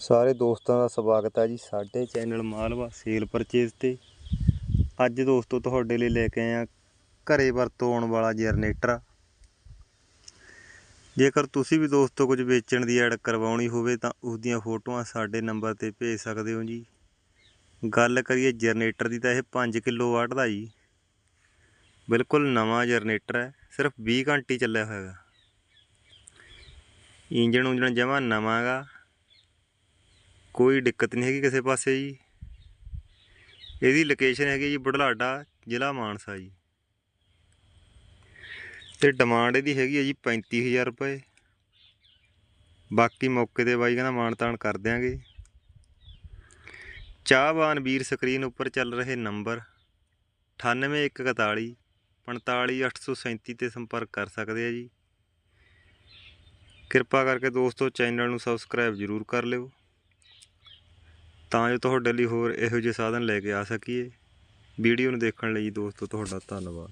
ਸਾਰੇ ਦੋਸਤਾਂ ਦਾ ਸਵਾਗਤ ਹੈ ਜੀ ਸਾਡੇ ਚੈਨਲ ਮਾਲਵਾ ਸੇਲ ਪਰਚੇਜ਼ ਤੇ। ਅੱਜ ਦੋਸਤੋ ਤੁਹਾਡੇ ਲਈ ਲੈ ਕੇ ਆਏ ਆ ਘਰੇ ਵਰਤੋਂ ਆਉਣ ਵਾਲਾ ਜਨਰੇਟਰ ਜੇਕਰ ਤੁਸੀਂ ਵੀ ਦੋਸਤੋ ਕੁਝ ਵੇਚਣ ਦੀ ਐਡ ਕਰਵਾਉਣੀ ਹੋਵੇ ਤਾਂ ਉਸ ਦੀਆਂ ਫੋਟੋਆਂ ਸਾਡੇ ਨੰਬਰ ਤੇ ਭੇਜ ਸਕਦੇ ਹੋ ਜੀ। ਗੱਲ ਕਰੀਏ ਜਨਰੇਟਰ ਦੀ ਤਾਂ ਇਹ 5 ਕਿਲੋ ਵਾਟ ਦਾ ਜੀ। ਬਿਲਕੁਲ ਨਵਾਂ ਜਨਰੇਟਰ ਹੈ, ਸਿਰਫ 20 ਘੰਟੇ ਚੱਲਿਆ ਹੋਇਆ ਹੈਗਾ। ਇੰਜਣ ਉਂਜਣ ਜਮਾ ਨਵਾਂਗਾ ਕੋਈ ਦਿੱਕਤ ਨਹੀਂ ਹੈਗੀ ਕਿਸੇ ਪਾਸੇ ਜੀ। ਇਹਦੀ ਲੋਕੇਸ਼ਨ ਹੈਗੀ ਜੀ ਬੁਢਲਾਡਾ ਜ਼ਿਲ੍ਹਾ ਮਾਨਸਾ ਜੀ। ਤੇ ਡਿਮਾਂਡ ਇਹਦੀ ਹੈਗੀ ਹੈ ਜੀ 35000 ਰੁਪਏ। ਬਾਕੀ ਮੌਕੇ ਤੇ ਬਾਈ ਕਹਿੰਦਾ ਮਾਣ ਤਾਣ ਕਰ ਦਿਆਂਗੇ। ਚਾਹਵਾਨ ਵੀਰ ਸਕਰੀਨ ਉੱਪਰ ਚੱਲ ਰਹੇ ਨੰਬਰ 98141 45837 ਤੇ ਸੰਪਰਕ ਕਰ ਸਕਦੇ ਆ ਜੀ। ਕਿਰਪਾ ਕਰਕੇ ਦੋਸਤੋ ਚੈਨਲ ਨੂੰ ਸਬਸਕ੍ਰਾਈਬ ਜ਼ਰੂਰ ਕਰ ਲਿਓ। ਤਾਂ ਜੋ ਤੁਹਾਡੇ ਲਈ ਹੋਰ ਇਹੋ ਜਿਹੇ ਸਾਧਨ ਲੈ ਕੇ ਆ ਸਕੀਏ। ਵੀਡੀਓ ਨੂੰ ਦੇਖਣ ਲਈ ਦੋਸਤੋ, ਤੁਹਾਡਾ ਧੰਨਵਾਦ।